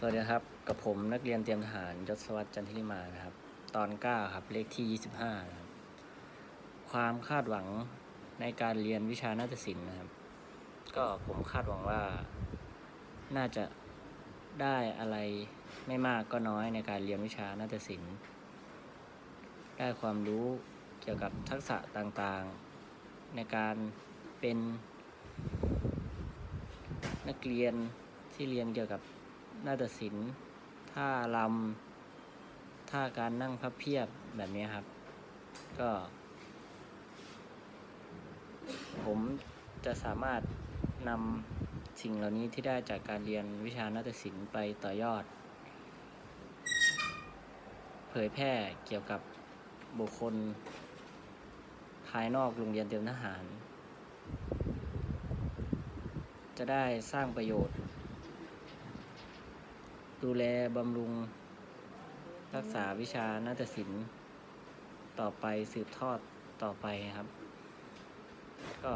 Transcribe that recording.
สวัสดีครับ กับผมนักเรียนเตรียมทหารยศวัตรจันทิริมานะครับ ตอน9ครับ เลขที่ 25นะครับความคาดหวังในการเรียนวิชานาฏศิลป์นะครับ ก็ผมคาดหวังว่า น่าจะได้อะไรไม่มากก็น้อยในการเรียนวิชานาฏศิลป์ ได้ความรู้เกี่ยวกับทักษะต่างๆ ในการเป็นนักเรียนที่เรียนเกี่ยวกับ นาฏศิลป์ท่าลำท่าการนั่งพับเพียบแบบนี้ครับ ก็ ผมจะสามารถนำสิ่งเหล่านี้ที่ได้จากการเรียนวิชานาฏศิลป์ไปต่อยอด เผยแพร่เกี่ยวกับบุคคล ภายนอกโรงเรียนเตรียมทหาร จะได้สร้างประโยชน์ ดูแลบำรุง รักษาวิชานาฏศิลป์ต่อไปสืบทอดต่อไปครับ ก็